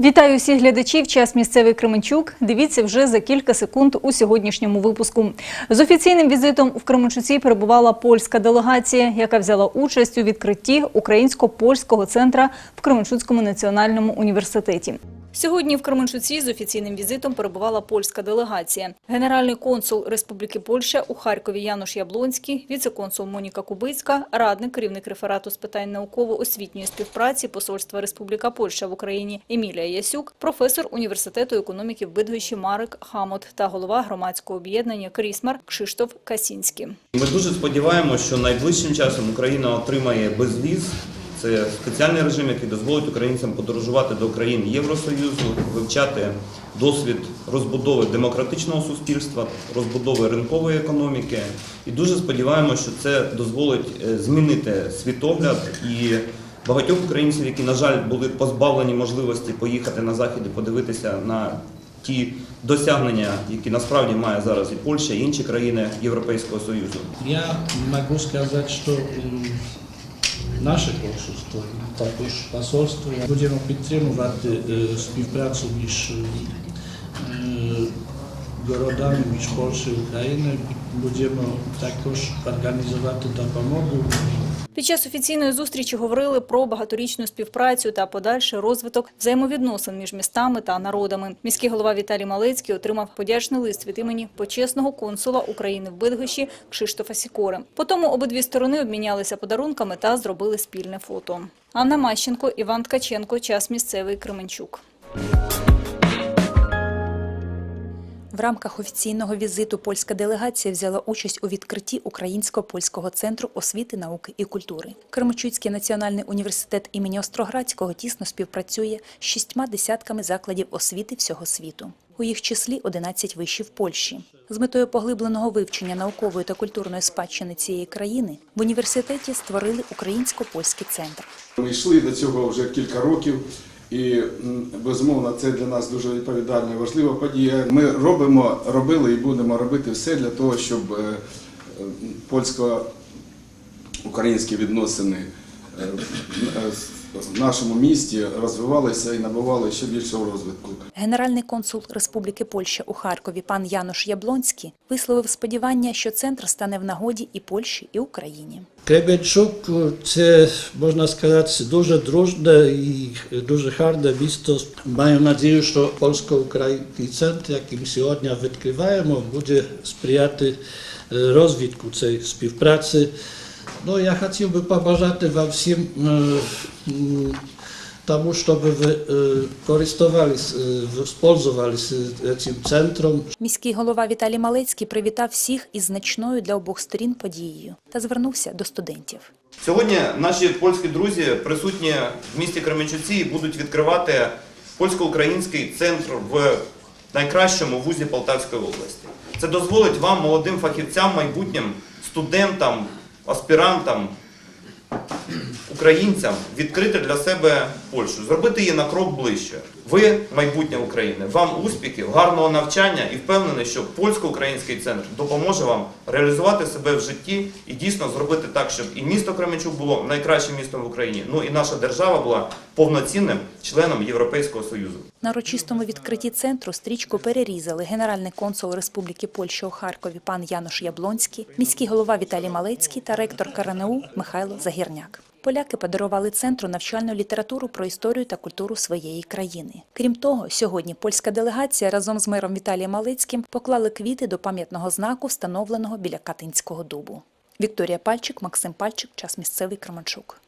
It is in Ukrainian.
Вітаю всіх глядачів. Час місцевий Кременчук. Дивіться вже за кілька секунд у сьогоднішньому випуску. З офіційним візитом в Кременчуці перебувала польська делегація, яка взяла участь у відкритті українсько-польського центра в Кременчуцькому національному університеті. Сьогодні в Кременчуці з офіційним візитом перебувала польська делегація. Генеральний консул Республіки Польща у Харкові Януш Яблонський, віце-консул Моніка Кубицька, радник, керівник реферату з питань науково-освітньої співпраці Посольства Республіка Польща в Україні Емілія Ясюк, професор університету економіки в Бидгощі Марик Хамот та голова громадського об'єднання Крісмар Кшиштоф Касінський. Ми дуже сподіваємося, що найближчим часом Україна отримає безвіз. Це спеціальний режим, який дозволить українцям подорожувати до країн Євросоюзу, вивчати досвід розбудови демократичного суспільства, розбудови ринкової економіки. І дуже сподіваємося, що це дозволить е, змінити світогляд і багатьох українців, які, на жаль, були позбавлені можливості поїхати на захід і подивитися на ті досягнення, які насправді має зараз і Польща, і інші країни Європейського Союзу. Я могу сказать, что м, наше консульство, також посольство, будемо підтримувати е, співпрацю між е, городами, між Польщею і Україною. Будемо також організувати допомогу Під час офіційної зустрічі говорили про багаторічну співпрацю та подальший розвиток взаємовідносин між містами та народами. Міський голова Віталій Малецький отримав подячний лист від імені почесного консула України в Бидгощі Кшиштофа Сікори. Потім обидві сторони обмінялися подарунками та зробили спільне фото. Анна Мащенко, Іван Ткаченко, час місцевий Кременчук. В рамках офіційного візиту польська делегація взяла участь у відкритті Українсько-польського центру освіти, науки і культури. Кременчуцький національний університет імені Остроградського тісно співпрацює з шістьма десятками закладів освіти всього світу. У їх числі 11 вишів Польщі. З метою поглибленого вивчення наукової та культурної спадщини цієї країни в університеті створили Українсько-польський центр. Ми йшли до цього вже кілька років, і безумовно це для нас дуже відповідальна і важлива подія. Ми робимо, робили і будемо робити все для того, щоб е, польсько-українські відносини в нашому місті розвивалися і набували ще більшого розвитку. Генеральний консул Республіки Польща у Харкові пан Януш Яблонський висловив сподівання, що центр стане в нагоді і Польщі, і Україні. Кременчук це, можна сказати, дуже дружне і дуже гарне місто. Маю надію, що польсько-український центр, який ми сьогодні відкриваємо, буде сприяти е, розвитку цієї співпраці. Ну, я хотів би побажати вам всім е, тому, щоб ви е, користувалися, е, цим центром, Міський голова Віталій Малецький привітав всіх із значною для обох сторін подією та звернувся до студентів. Сьогодні наші польські друзі присутні в місті Кременчуці і будуть відкривати польсько-український центр в найкращому вузі Полтавської області. Це дозволить вам, молодим фахівцям, майбутнім студентам, аспірантам, українцям відкрити для себе Польщу, зробити її на крок ближче. Ви майбутнє України. Вам успіхів, гарного навчання і впевнений, що польсько-український центр допоможе вам реалізувати себе в житті і дійсно зробити так, щоб і місто Кременчук було найкращим містом в Україні. Ну і наша держава була повноцінним членом Європейського Союзу. На урочистому відкритті центру стрічку перерізали генеральний консул Республіки Польща у Харкові пан Януш Яблонський, міський голова Віталій Малецький та ректор КРНУ Михайло Загірняк. Поляки подарували центру навчальну літературу про історію та культуру своєї країни. Крім того, сьогодні польська делегація разом з мером Віталієм Малицьким поклали квіти до пам'ятного знаку, встановленого біля Катинського дубу. Вікторія Пальчик, Максим Пальчик, час місцевий Кременчук.